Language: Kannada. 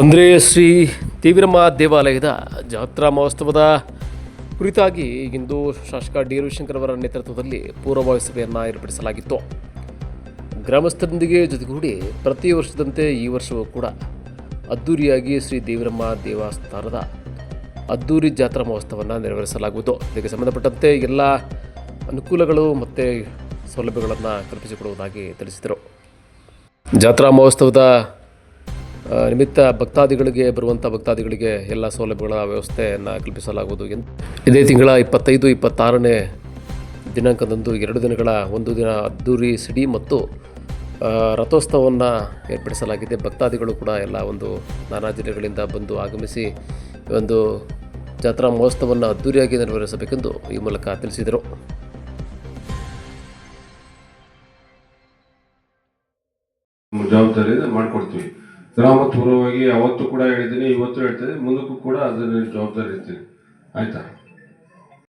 ಅಂದರೆ ಶ್ರೀ ತೀವ್ರಮ್ಮ ದೇವಾಲಯದ ಜಾತ್ರಾ ಮಹೋತ್ಸವದ ಕುರಿತಾಗಿ ಇಂದು ಶಾಸಕ ಡಿ ರವಿಶಂಕರ್ ಅವರ ನೇತೃತ್ವದಲ್ಲಿ ಪೂರ್ವಭಾವಿ ಸಭೆಯನ್ನು ಏರ್ಪಡಿಸಲಾಗಿತ್ತು. ಗ್ರಾಮಸ್ಥರೊಂದಿಗೆ ಜೊತೆಗೂಡಿ ಪ್ರತಿ ವರ್ಷದಂತೆ ಈ ವರ್ಷವೂ ಕೂಡ ಅದ್ದೂರಿಯಾಗಿ ಶ್ರೀ ದೇವಿರಮ್ಮ ದೇವಸ್ಥಾನದ ಅದ್ದೂರಿ ಜಾತ್ರಾ ಮಹೋತ್ಸವವನ್ನು ನೆರವೇರಿಸಲಾಗುವುದು. ಇದಕ್ಕೆ ಸಂಬಂಧಪಟ್ಟಂತೆ ಎಲ್ಲ ಅನುಕೂಲಗಳು ಮತ್ತು ಸೌಲಭ್ಯಗಳನ್ನು ಕಲ್ಪಿಸಿಕೊಡುವುದಾಗಿ ತಿಳಿಸಿದರು. ಜಾತ್ರಾ ಮಹೋತ್ಸವದ ನಿಮಿತ್ತ ಭಕ್ತಾದಿಗಳಿಗೆ ಬರುವಂಥ ಭಕ್ತಾದಿಗಳಿಗೆ ಎಲ್ಲ ಸೌಲಭ್ಯಗಳ ವ್ಯವಸ್ಥೆಯನ್ನು ಕಲ್ಪಿಸಲಾಗುವುದು ಇದೇ ತಿಂಗಳ ಇಪ್ಪತ್ತೈದು, ಇಪ್ಪತ್ತಾರನೇ ದಿನಾಂಕದಂದು ಎರಡು ದಿನಗಳ ಒಂದು ದಿನ ಅದ್ದೂರಿ ಸಿಡಿ ಮತ್ತು ರಥೋತ್ಸವವನ್ನು ಏರ್ಪಡಿಸಲಾಗಿದೆ. ಭಕ್ತಾದಿಗಳು ಕೂಡ ಎಲ್ಲ ಒಂದು ನಾನಾ ಜಿಲ್ಲೆಗಳಿಂದ ಬಂದು ಆಗಮಿಸಿ ಒಂದು ಜಾತ್ರಾ ಮಹೋತ್ಸವವನ್ನು ಅದ್ದೂರಿಯಾಗಿ ನೆರವೇರಿಸಬೇಕೆಂದು ಈ ಮೂಲಕ ತಿಳಿಸಿದರು. ನಮ್ಮ ಜವಾಬ್ದಾರಿ ಇದೆ ಮಾಡ್ಕೊಡ್ತೀವಿ. ಗ್ರಾಮ ಪೂರ್ವವಾಗಿ ಅವತ್ತು ಕೂಡ ಹೇಳಿದ್ದೀನಿ ಇವತ್ತು ಹೇಳ್ತೀನಿ ಮುಂದಕ್ಕೂ ಕೂಡ ಅದರ ಜವಾಬ್ದಾರಿ ಇರ್ತೀನಿ. ಆಯ್ತಾ?